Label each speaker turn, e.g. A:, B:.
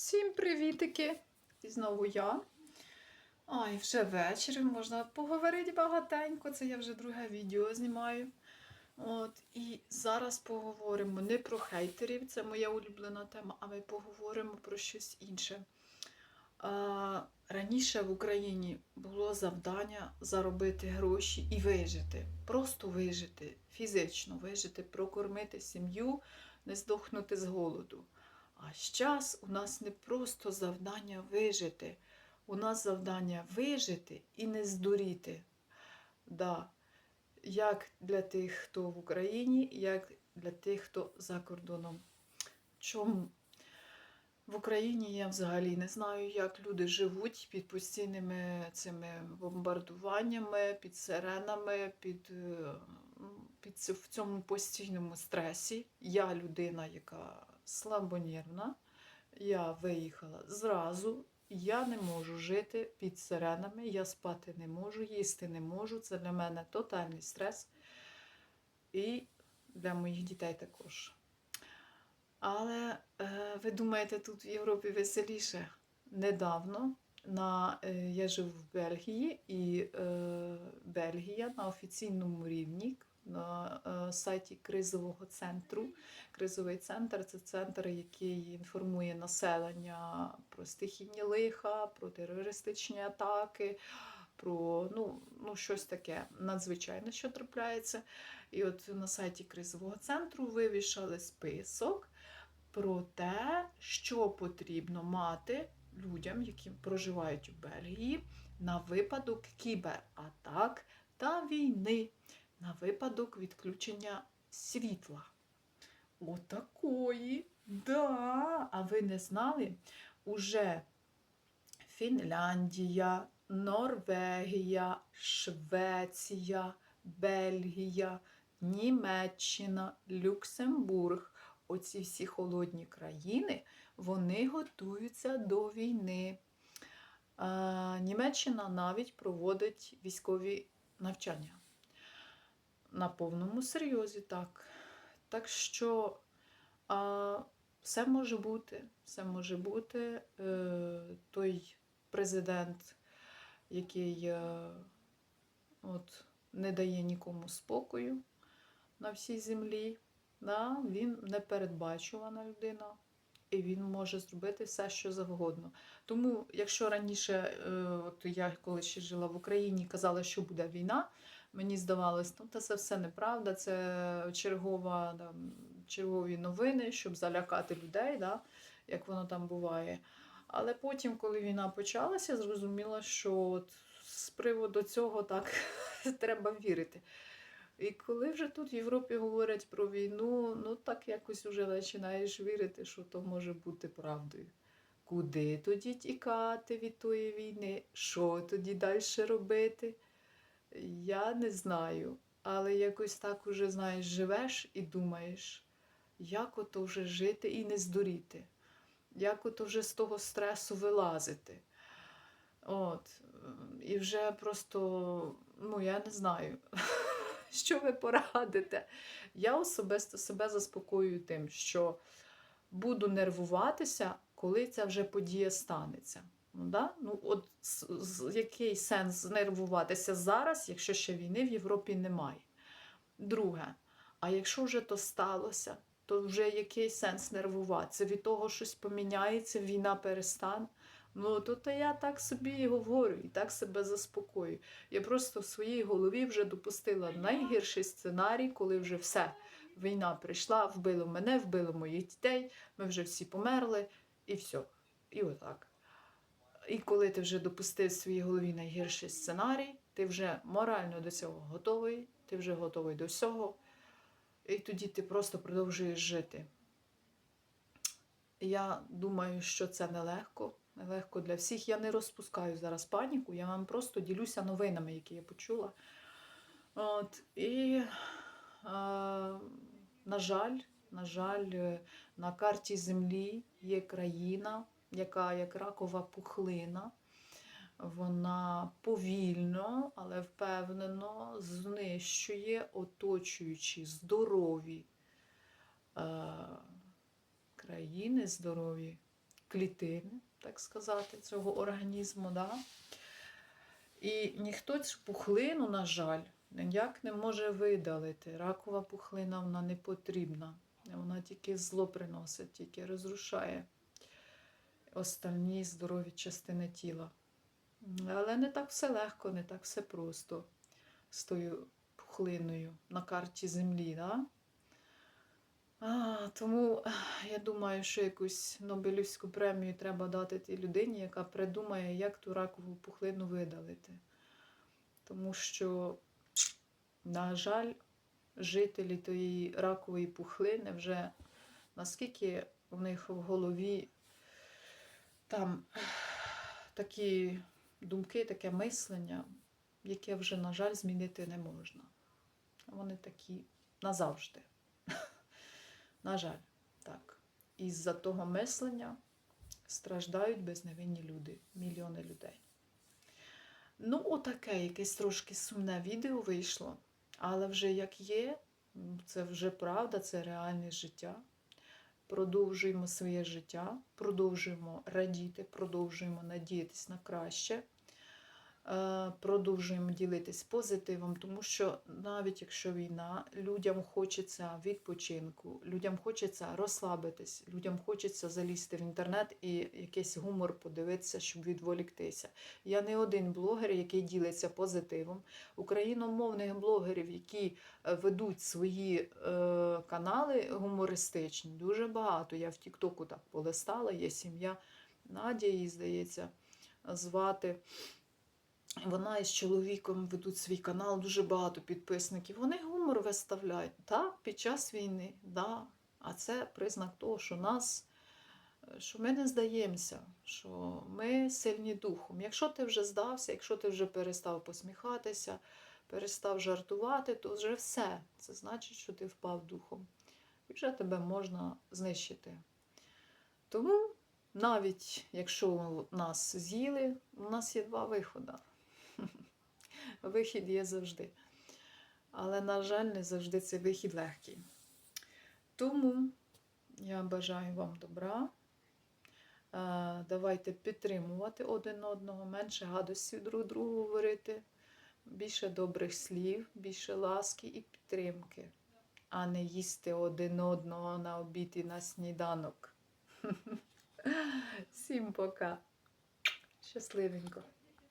A: Всім привітики! І знову я. Ой, вже вечір, можна поговорити багатенько. Це я вже друге відео знімаю. От, і зараз поговоримо не про хейтерів, це моя улюблена тема, а ми поговоримо про щось інше. А, раніше в Україні було завдання заробити гроші і вижити. Просто вижити, фізично вижити, прокормити сім'ю, не здохнути з голоду. А зараз у нас не просто завдання вижити, у нас завдання вижити і не здуріти. Да. Як для тих, хто в Україні, як для тих, хто за кордоном. Чому? В Україні я взагалі не знаю, як люди живуть під постійними цими бомбардуваннями, під сиренами, під, е, під в цьому постійному стресі. Я людина, яка слабонервна. Я виїхала зразу. Я не можу жити під сиренами, я спати не можу, їсти не можу. Це для мене тотальний стрес. І для моїх дітей також. Але е, ви думаєте, тут в Європі веселіше? Недавно на, е, я живу в Бельгії, і е, Бельгія на офіційному рівні на е, сайті кризового центру. Кризовий центр це центр, який інформує населення про стихійні лиха, про терористичні атаки, про ну, ну, щось таке надзвичайне, що трапляється. І от на сайті кризового центру вивішали список про те, що потрібно мати людям, які проживають у Бельгії, на випадок кібератак та війни, на випадок відключення світла. Отакої. Да. А ви не знали? Уже Фінляндія, Норвегія, Швеція, Бельгія, Німеччина, Люксембург. Оці всі холодні країни, вони готуються до війни. Німеччина навіть проводить військові навчання. На повному серйозі, так. Так що а, все може бути. Все може бути. Е, той президент, який е, от, не дає нікому спокою на всій землі, да, він непередбачувана людина. І він може зробити все, що завгодно. Тому, якщо раніше, е, от я коли ще жила в Україні, казала, що буде війна, мені здавалось, ну це все неправда, це чергова, там, чергові новини, щоб залякати людей, да, як воно там буває. Але потім, коли війна почалася, зрозуміла, що от з приводу цього так треба вірити. І коли вже тут в Європі говорять про війну, ну так якось вже починаєш вірити, що то може бути правдою. Куди тоді тікати від тої війни? Що тоді далі робити? Я не знаю. Але якось так уже, знаєш, живеш і думаєш, як ото вже жити і не здуріти, як ото вже з того стресу вилазити. От. І вже просто, ну, я не знаю, що ви порадите. Я особисто себе заспокоюю тим, що буду нервуватися, коли ця вже подія станеться. Ну, да? ну, от який сенс нервуватися зараз, якщо ще війни в Європі немає? Друге, а якщо вже то сталося, то вже який сенс нервуватися? Від того щось поміняється, війна перестане. Ну, то, то я так собі і говорю, і так себе заспокоюю. Я просто в своїй голові вже допустила найгірший сценарій, коли вже все, війна прийшла, вбило мене, вбило моїх дітей, ми вже всі померли, і все. І отак. І коли ти вже допустив в своїй голові найгірший сценарій, ти вже морально до цього готовий, ти вже готовий до всього, і тоді ти просто продовжуєш жити. Я думаю, що це нелегко, нелегко для всіх. Я не розпускаю зараз паніку, я вам просто ділюся новинами, які я почула. От, і, е, на жаль, на жаль, е, на карті Землі є країна, яка як ракова пухлина. Вона повільно, але впевнено знищує оточуючі здорові е, країни, здорові клітини, так сказати, цього організму. Да? І ніхто цю пухлину, на жаль, ніяк не може видалити. Ракова пухлина вона не потрібна. Вона тільки зло приносить, тільки розрушає остальні здорові частини тіла. Але не так все легко, не так все просто з тою пухлиною на карті землі. Да? А, тому я думаю, що якусь Нобелівську премію треба дати тій людині, яка придумає, як ту ракову пухлину видалити. Тому що, на жаль, жителі тої ракової пухлини вже наскільки в них в голові там такі думки, таке мислення, яке вже, на жаль, змінити не можна. Вони такі назавжди. На жаль, так. Із-за того мислення страждають безневинні люди, мільйони людей. Ну, отаке якесь трошки сумне відео вийшло, але вже як є, це вже правда, це реальне життя. Продовжуємо своє життя, продовжуємо радіти, продовжуємо надіятись на краще, продовжуємо ділитись позитивом, тому що навіть якщо війна, людям хочеться відпочинку, людям хочеться розслабитись, людям хочеться залізти в інтернет і якийсь гумор подивитися, щоб відволіктися. Я не один блогер, який ділиться позитивом. Україномовних блогерів, які е, ведуть свої е, канали гумористичні, дуже багато. Я в Тіктоку так полистала, є сім'я Надя, її здається, звати. Вона із чоловіком ведуть свій канал, дуже багато підписників. Вони гумор виставляють. Так, під час війни, да. А це признак того, що нас, що ми не здаємося, що ми сильні духом. Якщо ти вже здався, якщо ти вже перестав посміхатися, перестав жартувати, то вже все. Це значить, що ти впав духом. І вже тебе можна знищити. Тому навіть якщо нас з'їли, у нас є два виходи. Вихід є завжди. Але, на жаль, не завжди цей вихід легкий. Тому я бажаю вам добра. Е, Давайте підтримувати один одного, менше гадостів друг другу говорити, більше добрих слів, більше ласки і підтримки, а не їсти один одного на обід і на сніданок. Всім пока. Щасливенько.